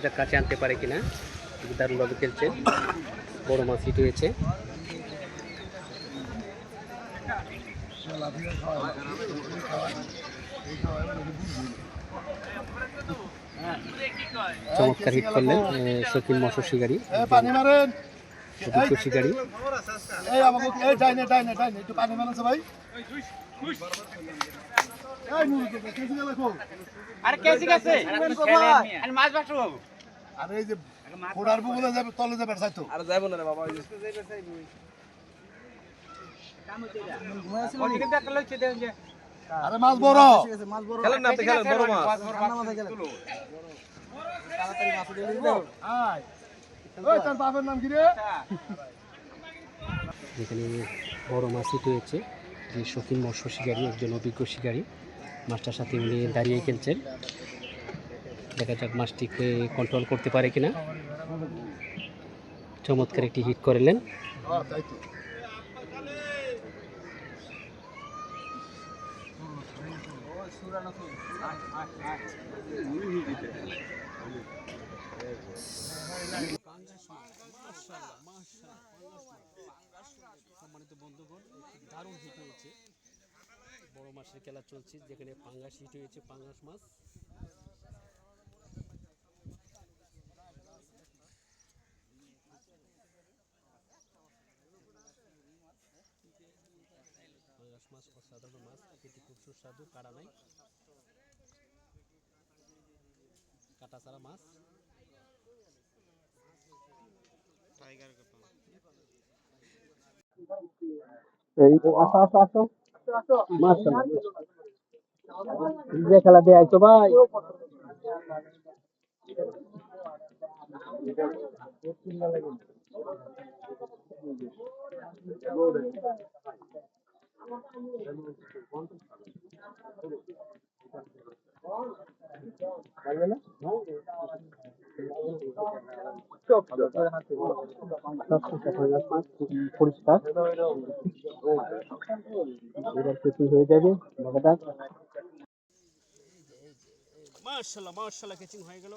এটা কাছে আনতে পারে কিনা দারুণভাবে খেলছে। বড় মাছ হিট হয়েছে। চমৎকার হিট করলেন শকিল মৎস্য শিকারী। অভিজ্ঞ শিকারী। আরে কেজি গেছে আর মাছ বাক্স বাবু এই যে ফোড়ার বুবলে যাবে তলে যাবে চাইতো আর যাইব না রে বাবা আরে মাছ বড়। খেলেন না খেলেন বড় মাছ। নাম কি রে যেখানে বড় মাছ হিট হয়েছে। যে শৌখিন মৎস্য শিকারী, একজন অভিজ্ঞ শিকারী। মাছটার সাথে উনি দাঁড়িয়ে খেলছেন। দেখা যাক মাছটিকে কন্ট্রোল করতে পারে কিনা। চমৎকার একটি হিট করলেন। তো সম্মানিত বন্ধুগণ দারুণ হিট হয়েছে। বড় মাছের খেলা চলছে, যেখানে পাঙ্গাস হিট হয়েছে, পাঙ্গাস মাছ পাঙ্গাস মাছ অসাধারণ মাছ খেতে খুব সুস্বাদু কাটা নাই। কাটা ছাড়া মাছ এই আসো আসো আসো। মাছ যে খেলা দিয়ে আইছো ভাই। পরিষ্কার। এবার কিছু হয়ে যাবে? দেখা যাক। মার্শাল্লাহ মার্শাল্লাহ কেচিং হয়ে গেল।